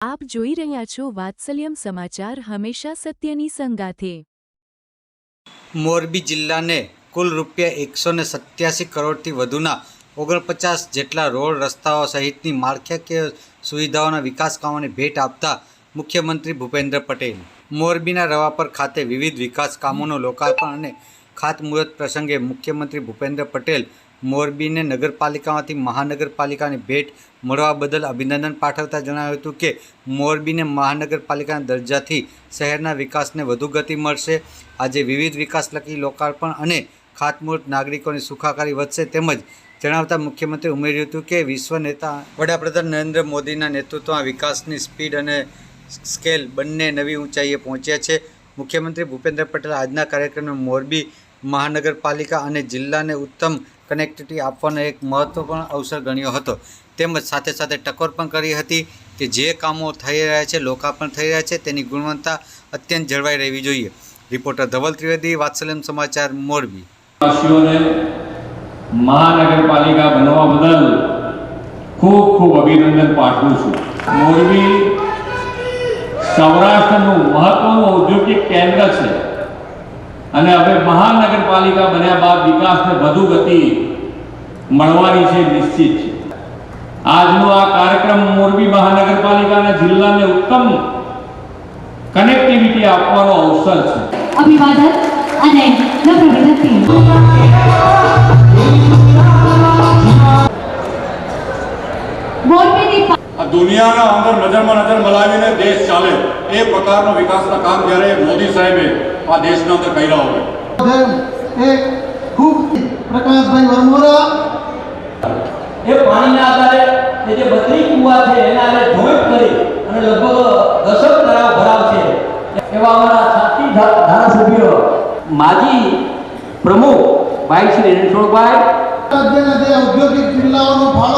આપ જોઈ રહ્યા છો વાત્સલ્યમ સમાચાર હંમેશા સત્યની સંગાથે. મોરબી જિલ્લાને કુલ રૂપિયા એકસો ને સત્યાસી કરોડથી વધુના ઓગણપચાસ જેટલા રોડ રસ્તાઓ સહિતની માળખાકીય સુવિધાઓના વિકાસ કામોને ભેટ આપતા મુખ્યમંત્રી ભૂપેન્દ્ર પટેલ. મોરબીના રવાપર ખાતે વિવિધ વિકાસ કામોનું લોકાર્પણ અને ખાતમુહૂર્ત પ્રસંગે મુખ્યમંત્રી ભૂપેન્દ્ર પટેલ મોરબીને નગરપાલિકામાંથી મહાનગરપાલિકાની ભેટ મળવા બદલ અભિનંદન પાઠવતા જણાવ્યું હતું કે મોરબીને મહાનગરપાલિકાના દરજ્જાથી શહેરના વિકાસને વધુ ગતિ મળશે. આજે વિવિધ વિકાસલક્ષી લોકાર્પણ અને ખાતમુહૂર્ત નાગરિકોની સુખાકારી વધશે તેમજ જણાવતા મુખ્યમંત્રી ઉમેર્યું હતું કે વિશ્વ નેતા વડાપ્રધાન નરેન્દ્ર મોદીના નેતૃત્વમાં વિકાસની સ્પીડ અને સ્કેલ બંને નવી ઊંચાઈએ પહોંચ્યા છે. મુખ્યમંત્રી ભૂપેન્દ્ર પટેલ આજના કાર્યક્રમને મોરબી મહાનગરપાલિકા અને જિલ્લાને ઉત્તમ કનેક્ટિવિટી આપવાનો એક મહત્વપૂર્ણ અવસર ગણ્યો હતો. તેમજ સાથે સાથે ટકોર પણ કરી હતી કે જે કામો થઈ રહ્યા છે, લોકાર્પણ થઈ રહ્યા છે, તેની ગુણવત્તા અત્યંત જળવાઈ રહેવી જોઈએ. રિપોર્ટર ધવલ ત્રિવેદી, વાત્સલ્યમ સમાચાર, મોરબી. મહાનગરપાલિકા બનવા બદલ ખૂબ ખૂબ અભિનંદન પાઠવું છું. મોરબી સૌરાષ્ટ્રનું મહત્વનું ઔદ્યોગિક કેન્દ્ર છે. અને હવે મહાનગરપાલિકા બન્યા બાદ વિકાસને વધુ ગતિ મળવાની છે નિશ્ચિત છે. આજનો આ કાર્યક્રમ મોરબી મહાનગરપાલિકાના જિલ્લાને ઉત્તમ કનેક્ટિવિટી આપવાનો અવસર છે. અભિવાદન અને મોરબીની આ દુનિયાના અંદર નજરમાં નજર મલાવીને દેશ ચાલે એ પ્રકારનો વિકાસના કામ જ્યારે મોદી સાહેબે આ દેશના અંદર કર્યા હોય. એક ખૂબ પ્રકાશભાઈ વરમોરા. એ પાણીના આધારે એ જે બત્રી કુવા છે એના આધારે જોઈન્ટ કરી અને લગભગ દસક તળાવ ભરાવ છે. એવા અમારા સાથી ધારાસભ્યો. માજી પ્રમુખ ભાઈ શ્રી રણછોડભાઈ રાજ્યના જે ઔદ્યોગિક જિલ્લાઓનો ફાળો